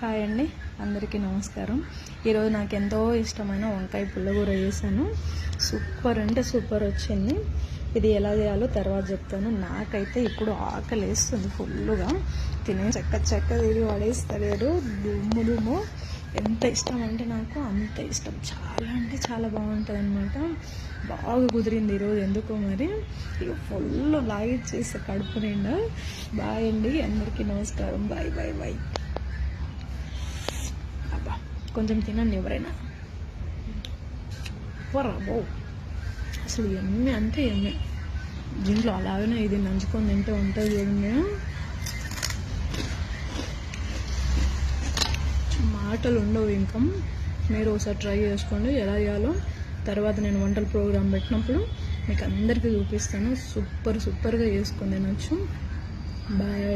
Hi అండి అందరికీ నమస్కారం. ఈరోజు నాకు ఎంతో ఇష్టమైన వంకాయ పుల్లగూర చేశాను. సూపర్ అంటే సూపర్ వచ్చింది. ఇది ఎలా చేయాలో తర్వాత చెప్తాను. నాకైతే ఇప్పుడు ఆకలి వేస్తుంది ఫుల్గా తినే చెక్క చెక్క తిరిగి పడేస్తలేరు. దుమ్ము దుమ్ము. ఎంత ఇష్టం అంటే నాకు అంత ఇష్టం. చాలా అంటే చాలా బాగుంటుంది అనమాట బాగా కుదిరింది ఈరోజు ఎందుకో మరి. ఇక ఫుల్ లాగిచ్చేసి కడుపు నిండా. బాయ్ అండి అందరికీ నమస్కారం. బాయ్ బాయ్ బాయ్ కొంచెం తినండి ఎవరైనా. పోరాబో అసలు ఎమ్మె అంటే ఎమ్మె. దీంట్లో అలాగనే ఇది నంచుకొని తింటే ఉంటుంది చూడండి మాటలు ఉండవు ఇంకా. మీరు ఒకసారి ట్రై చేసుకోండి ఎలా చేయాలో. తర్వాత నేను వంటల ప్రోగ్రామ్ పెట్టినప్పుడు మీకు అందరికీ చూపిస్తాను. సూపర్ సూపర్గా చేసుకొని తినొచ్చు. బాయ్.